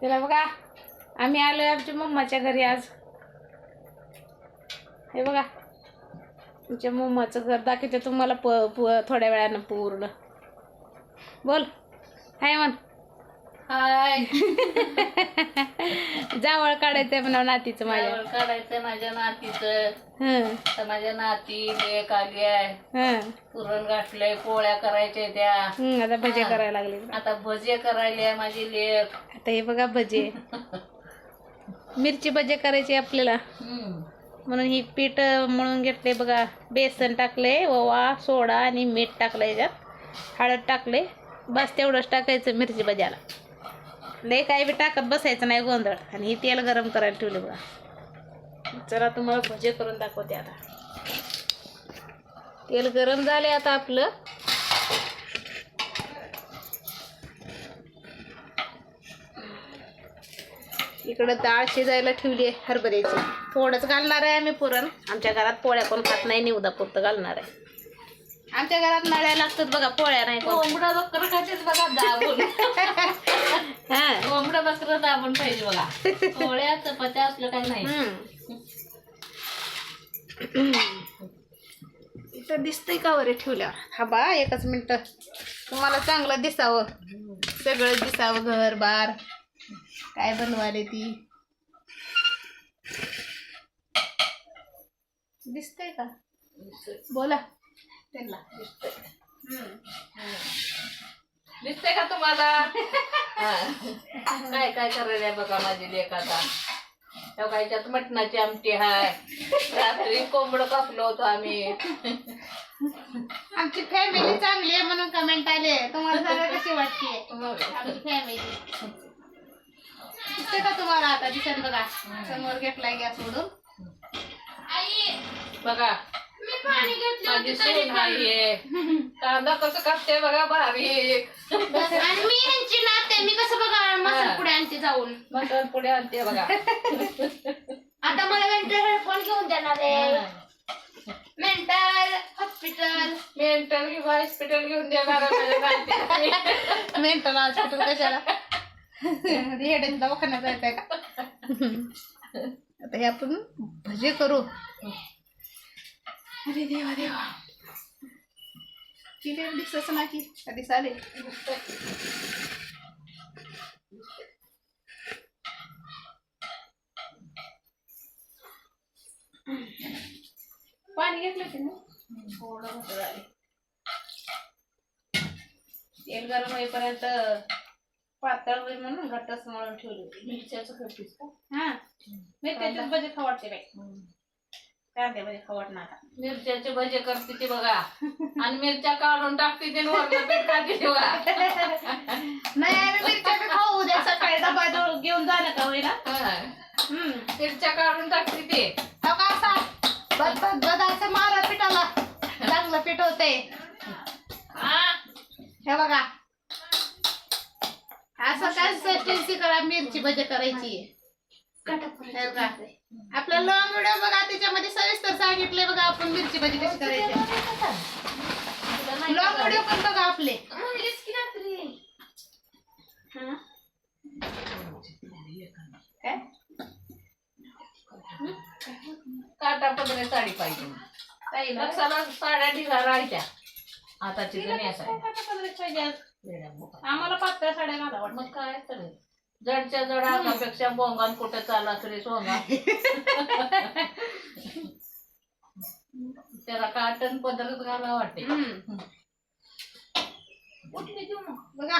त्याला बघा आम्ही आलोय आमच्या मम्माच्या घरी आज. हे बघा आमच्या मम्माचं घर दाखवते तुम्हाला प प- थोड्या वेळानं पूर्ण. बोल हाय म्हण. हाय. जावळ काढायचंय म्हणा नातीचं माझ्या. माझ्यावर काढायचं माझ्या नातीचं. हं. तर माझ्या नाती लेक आली आहे. हं. पुरण गाठलंय पोळ्या करायच्या त्या. हं, आता भजे करायला लागले आता भजे करायले आहे माझी लेक. आता हे बघा भजे. मिरची भजे करायची आपल्याला. हम्म. म्हणून ही पीठ अं, मळून घेतले बघा. बेसन टाकले ओवा सोडा आणि मीठ टाकलं याच्यात. हळद टाकले बस तेवढंच टाकायचं मिरची भज्याला. लय काय बी टाकत बसायचं नाही गोंधळ. आणि ही तेल गरम करायला ठेवले बघा. चला तुम्हाला भजे करून दाखवते आता. तेल गरम झाले आता आपलं. इकडं डाळ शिजायला ठेवली आहे हरभऱ्याची. थोडंच घालणार आहे आम्ही पुरण. आमच्या घरात पोळ्या कोण खात नाही निवदा पुरतं घालणार आहे. आमच्या घरात नळ्या लागतात बघा पोळ्या नाही कोंबडा बकर हा बकर दाबून पाहिजे बघा. पोळ्या चपात्या असलं काही नाही. इथं दिसतंय का वरे ठेवल्यावर? हा बा एकच मिनिट. तुम्हाला चांगलं दिसावं. सगळं दिसावं घर बार. काय बनवाले ती? दिसतंय का? बोला. त्यांना दिसतंय. का तुम्हाला? हा. काय काय करायला बघा माझी लेक आता? मटणाची आमटी हाय. रात्री कोंबड कापलो होतो आम्ही. आमची फॅमिली चांगली आहे म्हणून कमेंट आले. तुम्हाला सगळं कशी वाटते आमची फॅमिली दिसते का तुम्हाला आता? दिसत बघा. समोर घेतलाय गॅस सोडून बघा. माझी सून आहे कांदा कसं कापते बघा बारीक आणि मी ह्यांची नाते मी कसं बघा मसाला पुढे आणते जाऊन. मटण पुढे आणते बघा. आता मला मेंटल हेडफोन घेऊन देणार आहे. मेंटल हॉस्पिटल मेंटल किंवा हॉस्पिटल घेऊन देणार. मेंटल हॉस्पिटल कशाला? हेडेन दवाखान्यात जायचंय का? आता हे आपण भजे करू. अरे देवा देवा. तिथे दिसच ना की. कधी चालेल पाणी घेतलं की नाही थोडं घट्ट झाले. तेल गरम होईपर्यंत पातळ होईल म्हणून घट्टच मळून ठेवली मिरच्याचं करतीस का? हा. मिरच्याचे भजे खवडते बाई? कांदे भजे खवड नाका मिरच्याचे भजे करते ती बघा. आणि मिरच्या काढून टाकते ते वरनं पीठ खाते ती बघा. नाही आम्ही मिरच्या बी खाऊ उद्या सकाळी डबा देऊ- घेऊन झालं का होईना हा. हम्म. मिरच्या काढून टाकते ते. हो का असा? बद बद बद असं मारा पिठाला. चांगलं पीठ होते हे? बघा. असं कन्सिस्टन्सी करा मिरची भजे करायची. हे बघा आपला लॉंग व्हिडिओ बघा त्याच्यामध्ये सविस्तर सांगितले बघा आपण मिरची भजी कशी करायची. लॉंग व्हिडिओ पण बघा आपले. हा? काय? काटा पदरे साडी पाहिजे? लक्षाला साड्या ढिगा राहायच्या. आताची जुनी असायची. आम्हाला पातळ साड्या घाला वाटत. मग काय तर. जडच्या जड आगापेक्षा बोंगान कुठं चालला तरी सोंगा. त्याला काटन पदरच घाला वाटते कुठली देऊ मग. बघा.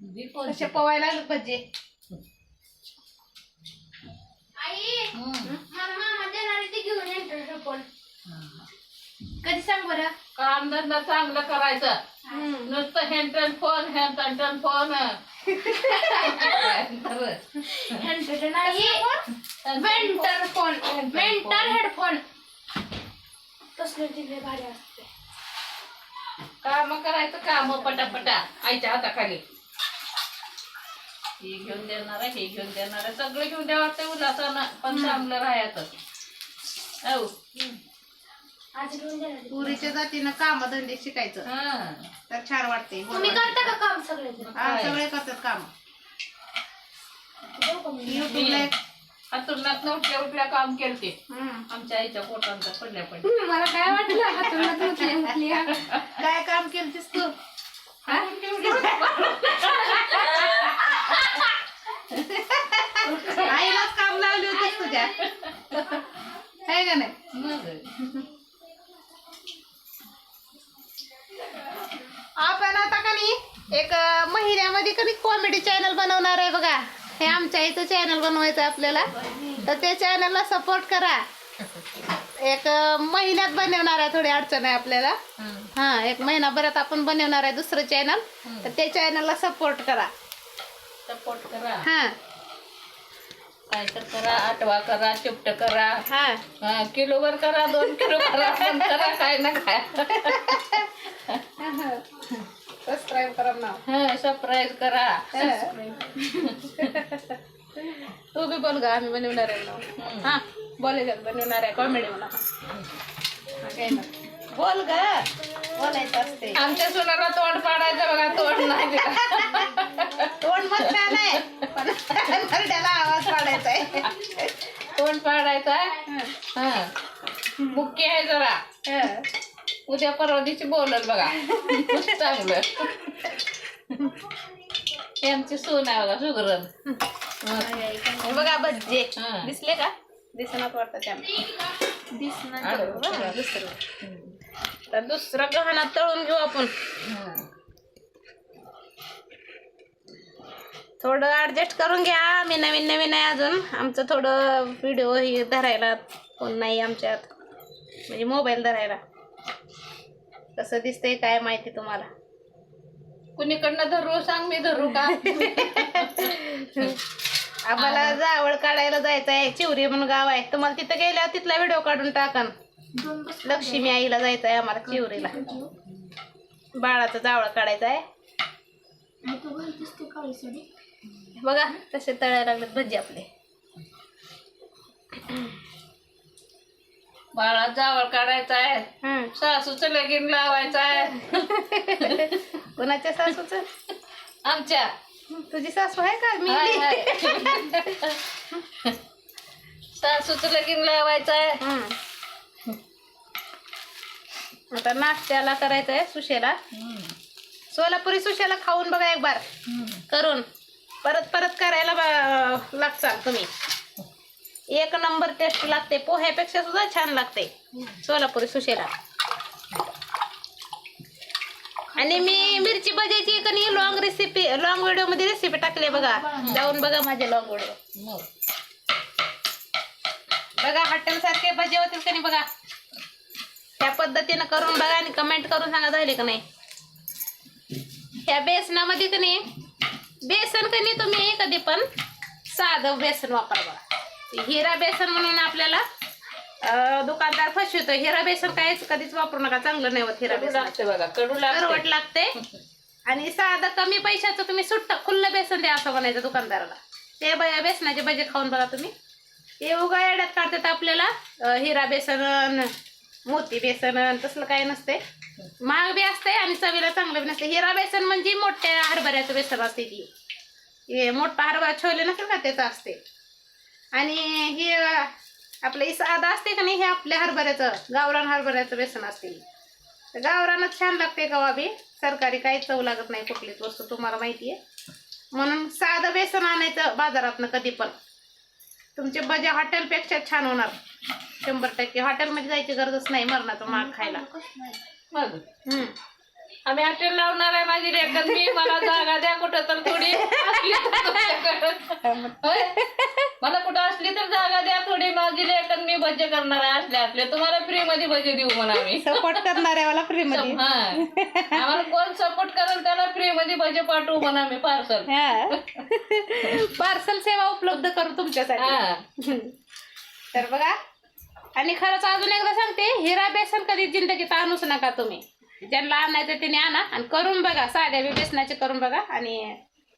दी कोणती? कसे पवायला लागले भजे हम्म. कधी सांग बरं? काम धंदा चांगलं करायचं. नुसतं हेंटन phone हेंटन phone mental phone mental headphone तसले दिले भारी असते काम करायचं काम पटापटा आईच्या हाताखाली हे घेऊन देणार आहे हे घेऊन देणार आहे. सगळं घेऊन द्यावं लागतं उल्हासानं पण चांगलं राहायचं हो पुरीच्या जातीनं काम धंदे शिकायचं. हा. तर छान वाटते. तुम्ही करता का काम सगळे? हा सगळे करतात काम. युट्यूबला एक अंतरुणात उठल्या उठल्या काम केलते. हम्म. आमच्या आईच्या पोटांचा पडल्या पडल्या मला काय वाटलं? हातोड्यात उठल्या उठल्या. काय काम केलतीस तू? आईलाच काम लावली होतीस तुझ्या. आहे का नाही? मग. एक महिन्यामध्ये कधी कॉमेडी चॅनल बनवणार आहे बघा. हे आमच्या इथं चॅनल बनवायचं आपल्याला. तर त्या चॅनलला सपोर्ट करा. एक महिन्यात बनवणार आहे थोडी अडचण आहे आपल्याला. हां एक महिनाभरात आपण बनवणार आहे दुसरं चॅनल तर त्या चॅनलला सपोर्ट करा. सपोर्ट करा. हां. काय तर करा आठवा करा चिपट करा. हां. हा, किलोवर करा दोन किलो करा पण करा काय ना काय. सबस्क्राईब करा ना. हा सरप्राईज करा. तू बी बोल गा आम्ही बनवणार आहे ना. हां बोलायचं बनवणार आहे कॉमेडी काय ना. बोल ग. बोलायचं असते आमच्या सोनाला तोंड पाडायचं बघा तोंड नाही दिला. तोंड मग पण नरड्याला आवाज आहे. तोंड पाडायचा हं, हा. मुख्य आहे जरा. हं. उद्या परवा दिवशी बोलल बघा. चांगलं. हे आमची सून आहे बघा सुगरण. हे. बघा बज्जे हां. दिसले का? दिसणार वाटतं त्यांना. आडवं. दुसरं. तर दुसरं गहना तळून घेऊ आपण. थोडं ॲडजस्ट करून घ्या. मी नवीन नवीन आहे अजून. आमचं थोडं व्हिडिओ हे धरायला कोण नाही आमच्यात. म्हणजे मोबाईल धरायला. कसं दिसतंय काय माहिती तुम्हाला? कुणीकडनं धरू सांग मी धरू का? आम्हाला जावळ काढायला जायचं आहे चिवरी म्हणून गाव आहे. तुम्हाला तिथं गेल्यावर तिथला व्हिडिओ काढून टाकन लक्ष्मी आईला जायचं आहे आम्हाला चिवरीला. बाळाचं जावळ काढायचं आहे. बघा तसे तळायला लागलेत भजी आपले. बाळा जावळ काढायचा आहे. हम्म. सासूचं लगीन लावायचं आहे. कोणाच्या सासूच? आमच्या. तुझी सासू आहे का? मी हाय, हाय. सासूचं लगीन लावायचं आहे. आता नाश्त्याला करायचं आहे सुशेला. सोलापुरी सुशेला खाऊन बघा एक बार करून. परत परत करायला बा- लागचाल तुम्ही. एक नंबर टेस्ट लागते. पोह्यापेक्षा सुद्धा छान लागते. सोलापुरी सुशेला. आणि मी मिरची भजायची कनी लॉंग रेसिपी लॉंग व्हिडिओमध्ये रेसिपी टाकली बघा. जाऊन बघा माझे लॉंग व्हिडिओ बघा हॉटेल सारखे भजे होतील का नाही बघा. त्या पद्धतीनं करून बघा आणि कमेंट करून सांगा झाले का नाही. ह्या बेसनामध्ये का नाही बेसन का नाही तुम्ही कधी पण साधं बेसन वापरा बघा. हिरा बेसन म्हणून आपल्याला दुकानदार फसवितो हिरा बेसन काहीच कधीच वापरू नका. चांगलं नाही होत हिरा बेसन. लागते बघा कडू करवट लागते लागते. आणि साधं कमी पैशाचं तुम्ही सुट्ट खुल्लं बेसन द्या असं म्हणायचं दुकानदाराला. ते बेसनाचे भजे खाऊन बघा तुम्ही. ते उगा येड्यात काढतात आपल्याला हिरा बेसन मोती बेसन तसलं काही नसते. महाग बी असते आणि चवीला चांगलं बी नसते. हिरा बेसन म्हणजे मोठ्या हरभऱ्याचं बेसन असते ती. मोठा हरभरा छोले नसेल का त्याचं असते. आणि हे आपलं हे साधं असते का नाही हे आपल्या हरभऱ्याचं गावरान हरभऱ्याचं बेसन असते. तर गावरानच छान लागते गवा बी. सरकारी काही चव लागत नाही कुठलीच वस्तू तुम्हाला माहिती आहे म्हणून साधं बेसन आणायचं बाजारातनं कधी पण. तुमचे भजे हॉटेलपेक्षा छान होणार. शंभर टक्के. हॉटेलमध्ये जायची गरजच नाही मरणाचं माग खायला. मग हम्म. आम्ही हॉटेल लावणार आहे माझी लेखन मी मला जागा द्या कुठं तर थोडी. असली तर तुमच्याकडं. होय? मला कुठं असली तर जागा द्या थोडी. माझी लेखन मी भजे करणार आहे. असले असले तुम्हाला फ्री मध्ये भजे देऊ म्हणा आम्ही सपोर्ट करणाऱ्याला फ्री मध्ये हा. आम्हाला कोण सपोर्ट करेल त्याला फ्री मध्ये भजे पाठवू म्हणा आम्ही पार्सल पार्सल सेवा उपलब्ध करू तुमच्यासाठी. हा. तर बघा. आणि खरंच अजून एकदा सांगते हिरा बेसन कधी जिंदगीत आणूच नका तुम्ही. ज्यांना आणायचं त्याने आणा. आणि करून बघा साध्या बी बेसनाचे करून बघा. आणि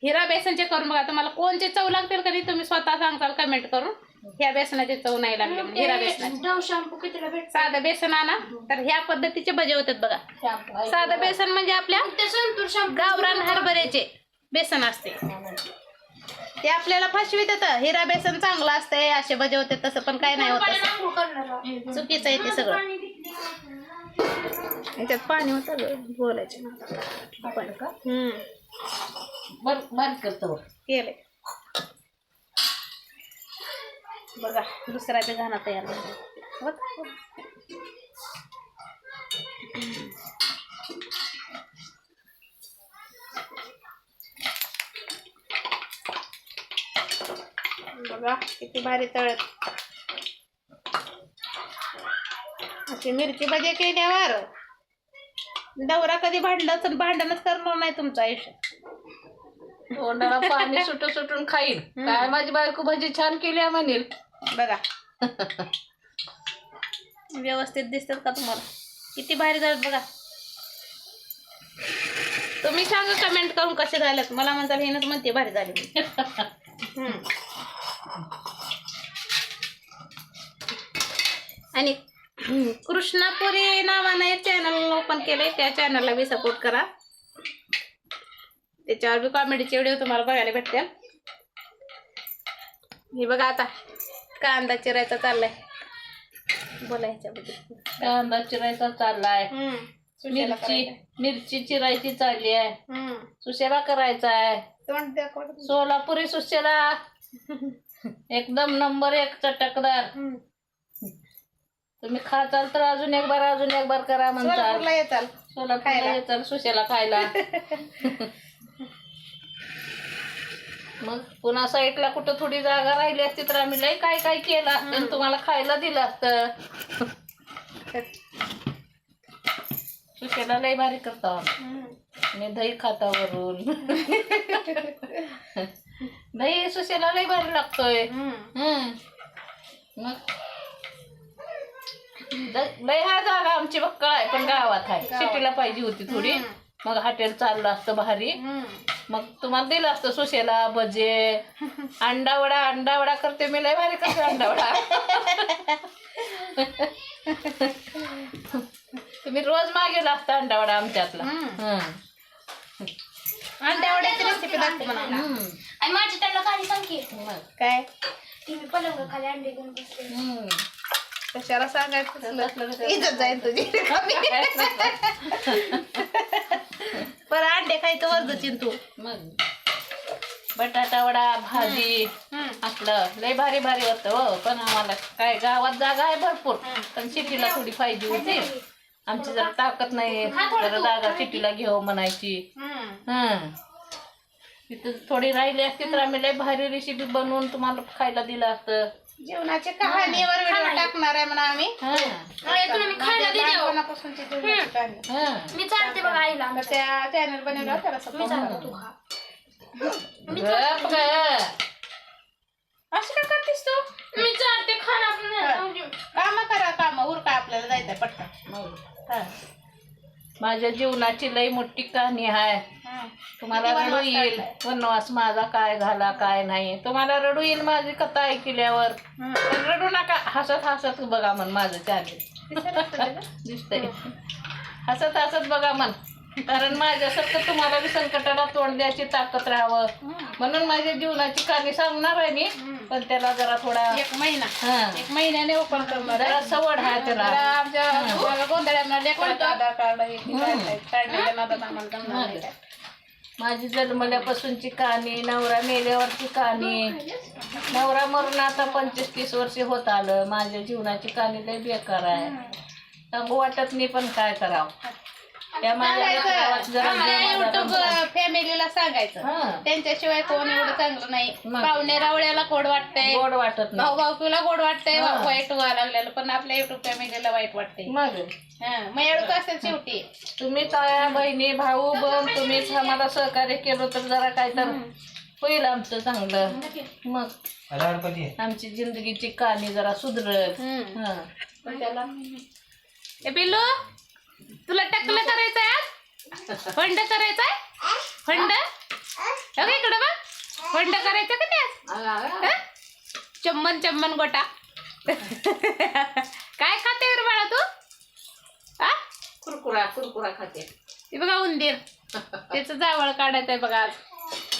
हिरा बेसनचे करून बघा. तुम्हाला कोणचे चव लागतील कधी तुम्ही स्वतः सांगताल कमेंट करून. ह्या बेसनाचे चव नाही लागले हिरा बेसनाचे. डव शॅम्पू कितीला भेटतो? साधं बेसन आणा. तर ह्या पद्धतीचे भजे होतात बघा. साधं बेसन म्हणजे आपल्या गावरान हरभऱ्याचे बेसन असते. ते आपल्याला फसवी देतं हिरा बेसन चांगलं असतंय असे भजे होते तसं पण काय नाही होत. चुकीचं आहे ते सगळं. त्याच्यात पाणी होतं बोलायचं. आपण का? करतो केले बघा दुसरा बी गाणं तयार झाला. बघा किती भारी तळत. अशी मिरची भजी केल्यावर दौरा कधी भांडणच भांडणच करणार नाही तुमचं आयुष्य. तोंडाला पाणी सुटून सुटून खाईल. काय माझी बायको भाजी छान केली आहे म्हणेल. बघा. व्यवस्थित दिसतात का तुम्हाला? किती भारी झालं बघा. तुम्ही सांगा कमेंट करून कसे झालेत. मला म्हणताल हिनंच म्हणते भारी झाली. आणि कृष्णापुरी नावानं एक चॅनल ओपन केलंय. त्या चॅनलला बी सपोर्ट करा. त्याच्यावर बी कॉमेडीचे व्हिडिओ तुम्हाला बघायला भेटतील. हे बघा आता कांदा चिरायचा चाललाय. बोला ह्याच्याबद्दल. कांदा चिरायचा चाललाय. मिरची. मिरची चिरायची चालली आहे. सुशेला करायचा आहे. सोलापुरी सुशेला. एकदम नंबर एक चटकदार. तुम्ही खाचाल तर अजून एक बार अजून एक बार करा म्हणताल सोलापूरला येताल सोलापूरला खायला. येताल सुशेला खायला मग पुन्हा साईडला कुठं थोडी जागा राहिली असती तर आम्ही लय काय काय केलं असतं आणि तुम्हाला खायला दिलं असतं सुशेला लय भारी करतो. आणि दही खातावरून दही सुशेला लय भारी लागतोय. हम्म. मग द- लय हा जागा आमची बक्कळ आहे पण गावात आहे सिटीला पाहिजे होती थोडी. मग हॉटेल चाललं असतं भारी. मग तुम्हाला दिलं असतं सुशेला भजे अंडावडा अंडावडा करते मी लय भारी करते अंडावडा तुम्ही रोज मागेला असता अंडावडा आमच्यातला हम्म. रेसिपी दाखव हम्म. आणि माझी त्यांना काही सांग की मग. काय ती मी पलंग खाली अंडे घेऊन बसले हम्म. कशाला सांगायचं इज्जत जाईल तुझी पर अंडे खायचं वर्ग चिंतू मग. बटाटा वडा भाजी असलं लय भारी भारी होतं हो पण आम्हाला काय गावात जागा आहे भरपूर. पण सिटीला थोडी पाहिजे होती. आमची जरा ताकद नाही जरा जागा सिटीला घेऊ म्हणायची. हं तिथं थोडी राहिली असती तर आम्ही लय भारी रेसिपी बनवून तुम्हाला खायला दिलं असतं. जेवणाची कहाणीवर व्हिडिओ टाकणार आहे म्हणा आम्ही. हं. खायला दिले हो. लहानपणापासूनची जेवणाची कहाणी. हं. मी चालते बघा आईला त्या चॅनल बनवलं त्याला मी support चालते करा. तू खा. असं का करतेस तू? मी चालते खाना काम करा काम. उरका आपल्याला पटकन. मग. हा. माझ्या जीवनाची लई मोठी कहाणी आहे. तुम्हाला रडू येईल? वनवास माझा काय झाला काय नाही तुम्हाला रडू येईल माझी कथा ऐकल्यावर. पण रडू नका हसत हसत बघा मन माझं चॅनेल का? दिसतंय हसत हसत बघा मन कारण माझ्यासारखं तुम्हाला बी संकटाला तोंड द्यायची ताकद राहावं. म्हणून माझ्या जीवनाची कहाणी सांगणार आहे मी. पण त्याला जरा थोडा एक महिना. एक महिन्याने ओपन करणार आहे. सवड आहे त्याला. आमच्या गोंधळ्यांना आधार कार्ड हे. माझी जन्मल्यापासूनची कहाणी नवरा मेल्यावरची कहाणी नवरा मरून आता पंचवीस तीस वर्ष होत आलं. माझ्या जीवनाची कहाणी लय बेकार आहे. सांगू वाटत नाही पण काय करावं? त्या माझ्या गावात जरा आम्हाला जीव युट्यूब माझा फॅमिलीला सांगायचं. हा. त्यांच्याशिवाय कोण एवढं चांगलं नाही. मग. पाहुणे रावळ्याला गोड वाटतंय. गोड वाटत भाऊ भाऊकीला गोड वाटतंय हा. वाईट व्हायला लागलेलं पण आपल्या युट्यूब फॅमिलीला वाईट वाटतंय. मग? हा, मग एवढं असेल शेवटी. तुम्ही ताया बहिणी भाऊ बन तुम्हीच आम्हाला सहकार्य केलं तर जरा काय तर होईल आमचं चांगलं. मग? आमची जिंदगीची कहाणी जरा सुधरत. हा. पिल्लू? तुला टकलं करायचंय आज? फंड करायचंय? फंड? अगं इकडं बघ. फंड करायचं का आज? हं? चम्मन चम्मन गोटा. काय खाते रे बाळा तू? आ कुरकुरा कुरकुरा खाते. ते बघा उंदीर. त्याचं जावळ काढायचंय बघा आज.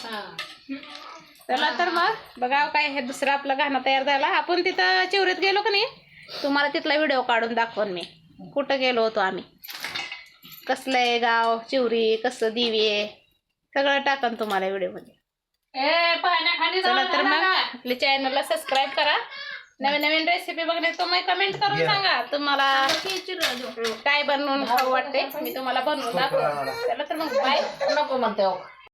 हा. चला तर मग बघा काय हे दुसरा आपला गाणं तयार झाला. आपण तिथं चिवरीत गेलो का नाही? तुम्हाला तिथला व्हिडिओ काढून दाखवून मी. कुठं गेलो होतो आम्ही. कसलं आहे गाव चिवरी कसं दिवे सगळं टाकन तुम्हाला व्हिडिओमध्ये. चला तर मग. आपल्या चॅनलला सबस्क्राईब करा. नवीन नवीन रेसिपी बघणे तुम्ही कमेंट करून सांगा. तुम्हाला काय बनवून खाऊ वाटते मी तुम्हाला बनवून दाखव चला तर मग बाय नको म्हणते हो.